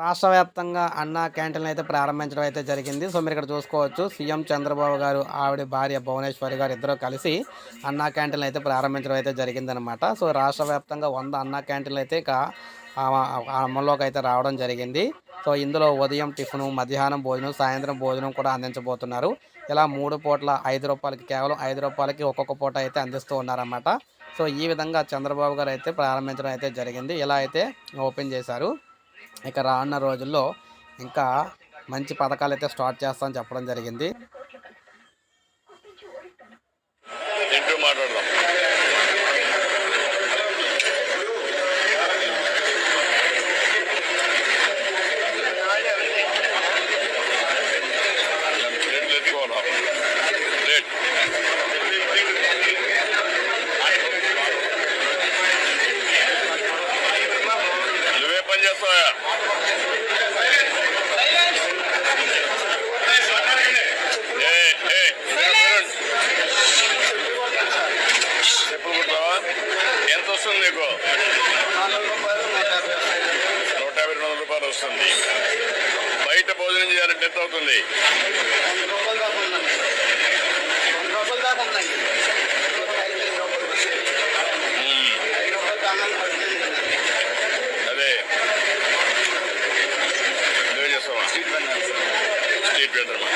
రాష్ట్ర వ్యాప్తంగా అన్న క్యాంటీన్లు అయితే ప్రారంభించడం అయితే జరిగింది. సో మీరు ఇక్కడ చూసుకోవచ్చు సీఎం చంద్రబాబు గారు ఆవిడ భార్య భువనేశ్వరి గారు ఇద్దరు కలిసి అన్నా క్యాంటీన్లు అయితే ప్రారంభించడం అయితే జరిగిందనమాట సో రాష్ట్ర వ్యాప్తంగా వంద అన్నా క్యాంటీన్లు అయితే ఇక అమల్లోకి అయితే రావడం జరిగింది. సో ఇందులో ఉదయం టిఫిన్ మధ్యాహ్నం భోజనం సాయంత్రం భోజనం కూడా అందించబోతున్నారు. ఇలా మూడు పూట్ల ఐదు రూపాయలకి కేవలం ఐదు రూపాయలకి ఒక్కొక్క పూట అయితే అందిస్తూ ఉన్నారన్నమాట. సో ఈ విధంగా చంద్రబాబు గారు అయితే ప్రారంభించడం అయితే జరిగింది. ఇలా అయితే ఓపెన్ చేశారు. ఇక రానున్న రోజుల్లో ఇంకా మంచి పథకాలు అయితే స్టార్ట్ చేస్తామని చెప్పడం జరిగింది. కుట్టావా ఎంత వస్తుంది నీకు? నూట యాభై రెండు వందల రూపాయలు వస్తుంది. బయట భోజనం చేయాలంటే ఎంత అవుతుంది. ஜேபி வந்துடுமா